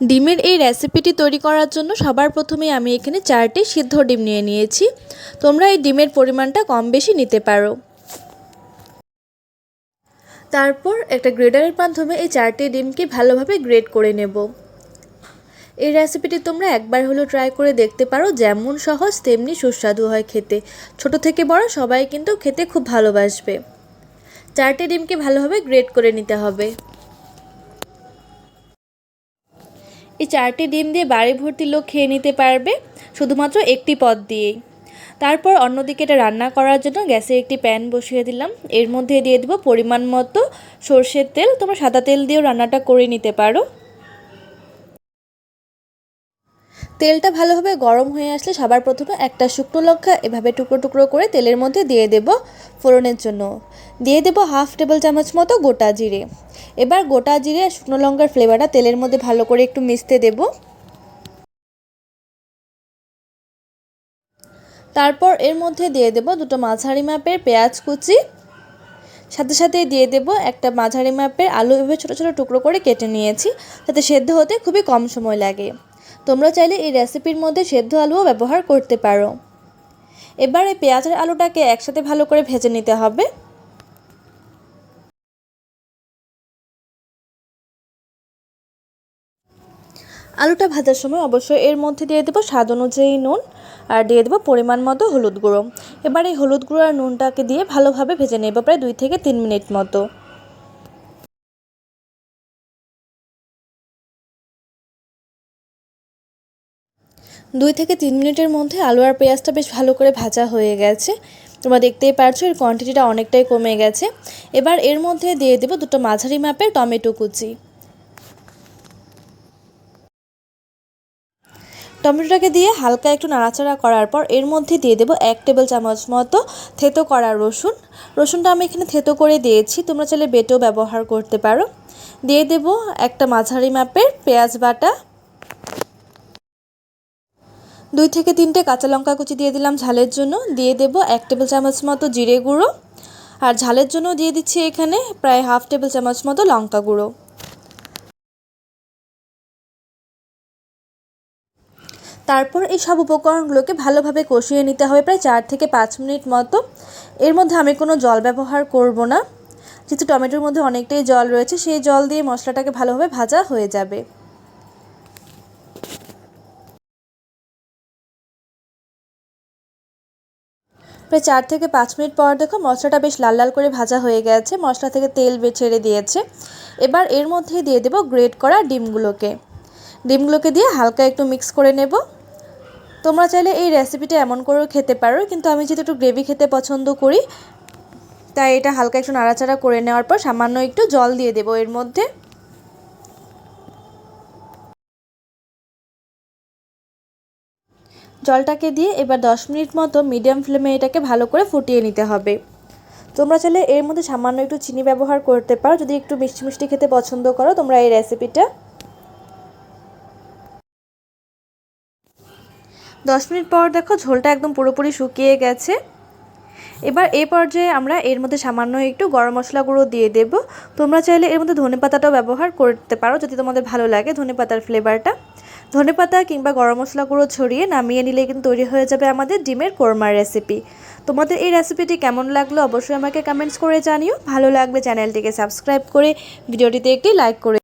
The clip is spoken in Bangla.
ডিমের এই রেসিপিটি তৈরি করার জন্য সবার প্রথমে আমি এখানে চারটি সিদ্ধ ডিম নিয়ে নিয়েছি। তোমরা এই ডিমের পরিমাণটা কম বেশি নিতে পারো। তারপর একটা গ্রেডারের মাধ্যমে এই চারটি ডিমকে ভালোভাবে গ্রেড করে নেব। এই রেসিপিটি তোমরা একবার হলেও ট্রাই করে দেখতে পারো, যেমন সহজ, তেমনি সুস্বাদু হয় খেতে। ছোট থেকে বড় সবাই কিন্তু খেতে খুব ভালোবাসবে। চারটি ডিমকে ভালোভাবে গ্রেড করে নিতে হবে। এই চারটি ডিম দিয়ে বাড়ি ভর্তি লোক খেয়ে নিতে পারবে শুধুমাত্র একটি পদ দিয়েই। তারপর অন্যদিকে এটা রান্না করার জন্য গ্যাসে একটি প্যান বসিয়ে দিলাম। এর মধ্যে দিয়ে দেবো পরিমাণ মতো সর্ষের তেল। তোমরা সাদা তেল দিয়েও রান্নাটা করে নিতে পারো। তেলটা ভালোভাবে গরম হয়ে আসলে সবার প্রথমে একটা শুকনো লঙ্কা এভাবে টুকরো টুকরো করে তেলের মধ্যে দিয়ে দেব ফোড়নের জন্য। দিয়ে দেব হাফ টেবিল চামচ মতো গোটা জিরে। এবার গোটা জিরে আর শুকনো লঙ্কার ফ্লেভারটা তেলের মধ্যে ভালো করে একটু মিশতে দেব। তারপর এর মধ্যে দিয়ে দেব দুটো মাঝারি মাপের পেঁয়াজ কুচি। সাথে সাথে দিয়ে দেব একটা মাঝারি মাপের আলু এভাবে ছোটো ছোটো টুকরো করে কেটে নিয়েছি, যাতে সেদ্ধ হতে খুবই কম সময় লাগে। তোমরা চাইলে এই রেসিপির মধ্যে সেদ্ধ আলুও ব্যবহার করতে পারো। এবার এই পেঁয়াজের আলুটাকে একসাথে ভালো করে ভেজে নিতে হবে। আলুটা ভাজার সময় অবশ্যই এর মধ্যে দিয়ে দেবো স্বাদ অনুযায়ী নুন আর দিয়ে দেবো পরিমাণ মতো হলুদ গুঁড়ো। এবার এই হলুদ গুঁড়ো আর নুনটাকে দিয়ে ভালোভাবে ভেজে নেব প্রায় দুই থেকে তিন মিনিট মতো। দুই থেকে তিন মিনিটের মধ্যে আলু আর পেঁয়াজটা বেশ ভালো করে ভাজা হয়ে গেছে। তোমরা দেখতেই পারছ, এর কোয়ান্টিটিটা অনেকটাই কমে গেছে। এবার এর মধ্যে দিয়ে দেবো দুটো মাঝারি মাপের টমেটো কুচি। টমেটোটাকে দিয়ে হালকা একটু নাড়াচাড়া করার পর এর মধ্যে দিয়ে দেবো এক টেবিল চামচ মতো থেতো করা রসুন। রসুনটা আমি এখানে থেতো করে দিয়েছি, তোমরা চাইলে বেটেও ব্যবহার করতে পারো। দিয়ে দেবো একটা মাঝারি মাপের পেঁয়াজ বাটা দুই থেকে তিনটে কাঁচা লঙ্কা কুচি দিয়ে দিলাম ঝালের জন্য। দিয়ে দেব এক টেবিল চামচ মতো জিরে গুঁড়ো। আর ঝালের জন্য দিয়ে দিচ্ছি এখানে প্রায় হাফ টেবিল চামচ মতো লঙ্কা গুঁড়ো। তারপর এই সব উপকরণগুলোকে ভালোভাবে কষিয়ে নিতে হবে প্রায় চার থেকে পাঁচ মিনিট মতো। এর মধ্যে আমি কোনো জল ব্যবহার করব না। যেহেতু টমেটোর মধ্যে অনেকটাই জল রয়েছে, সেই জল দিয়ে মশলাটাকে ভালোভাবে ভাজা হয়ে যাবে। প্রায় চার থেকে পাঁচ মিনিট পর দেখো মশলাটা বেশ লাল লাল করে ভাজা হয়ে গেছে, মশলা থেকে তেল ছেড়ে দিয়েছে। এবার এর মধ্যেই দিয়ে দেবো গ্রেট করা ডিমগুলোকে। ডিমগুলোকে দিয়ে হালকা একটু মিক্স করে নেব। তোমরা চাইলে এই রেসিপিটা এমন করেও খেতে পারো, কিন্তু আমি যেহেতু একটু গ্রেভি খেতে পছন্দ করি, তাই এটা হালকা একটু নাড়াচাড়া করে নেওয়ার পর সামান্য একটু জল দিয়ে দেবো এর মধ্যে। জলটাকে দিয়ে এবার দশ মিনিট মতো মিডিয়াম ফ্লেমে এটাকে ভালো করে ফুটিয়ে নিতে হবে। তোমরা চাইলে এর মধ্যে সামান্য একটু চিনি ব্যবহার করতে পারো। যদি একটু মিষ্টি মিষ্টি খেতে পছন্দ করো, তোমরা এই রেসিপিটা দশ মিনিট পর দেখো ঝোলটা একদম পুরোপুরি শুকিয়ে গেছে। এবার এই পর্যায়ে আমরা এর মধ্যে সামান্য একটু গরম মশলা গুঁড়ো দিয়ে দেব। তোমরা চাইলে এর মধ্যে ধনে পাতাটাও ব্যবহার করতে পারো যদি তোমাদের ভালো লাগে ধনে পাতার ফ্লেভারটা ধনে পাতা কিংবা গরম মশলা গুঁড়ো ছড়িয়ে নামিয়ে নিলে কিন্তু তৈরি হয়ে যাবে আমাদের ডিমের কোরমার রেসিপি তোমাদের এই রেসিপিটি কেমন লাগল অবশ্যই আমাকে কমেন্টস করে জানিও। ভালো লাগবে চ্যানেলটিকে সাবস্ক্রাইব করে, ভিডিওটিতে একটি লাইক করে